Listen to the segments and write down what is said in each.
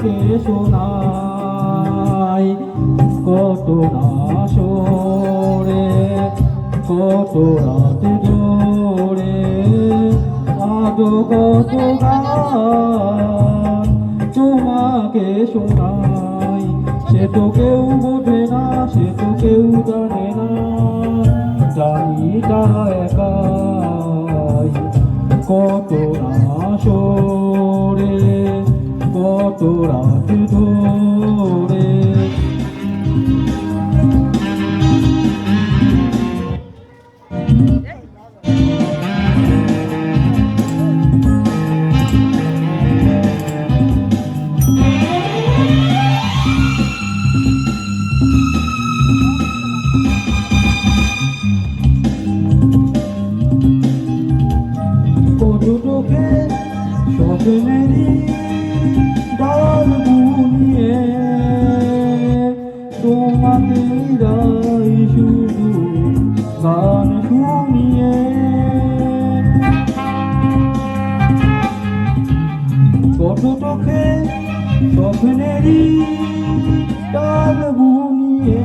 তোমাকে শোনাই কত না সরে কত রাত ধরে আদো কত গান তোমাকে শোনাই। সে তো কেউ বোঝে না, সে তো কেউ জানে না। জানি তারা একাই কত না সরে কত রাত ধরে কত চোখে কত চোখে স্বপ্নেরই ডাল বুনিয়ে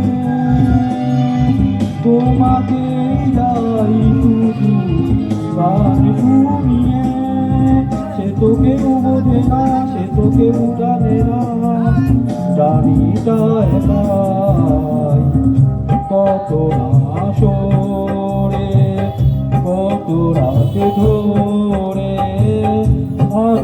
তোমাকে যাই শুধু গান শুনিয়ে সে তো কেউ বোঝে না, সে তো কেউ জানে না। জানি তাই একাই কত না সরে কত রাত ধরে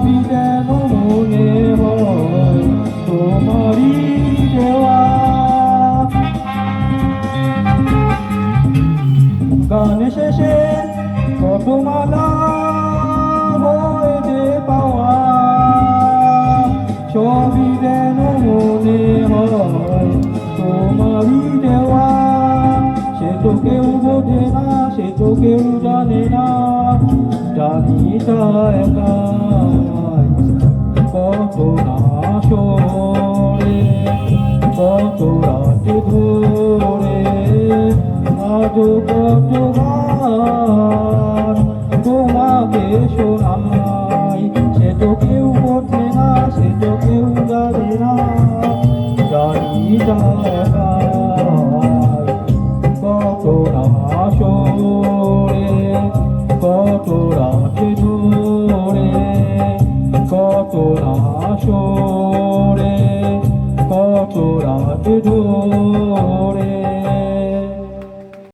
সবই যেন মনে হয় তোমারই দেওয়া গান শেষে কত মালা হয়ে পাওয়া সবই যেন মনে হয় তোমারই দেওয়া সে কেউ বোঝে না কেউ জানে না জানি তা কত না সরে কত রাত ধরে আজ কত সরে কত রাত ধরে?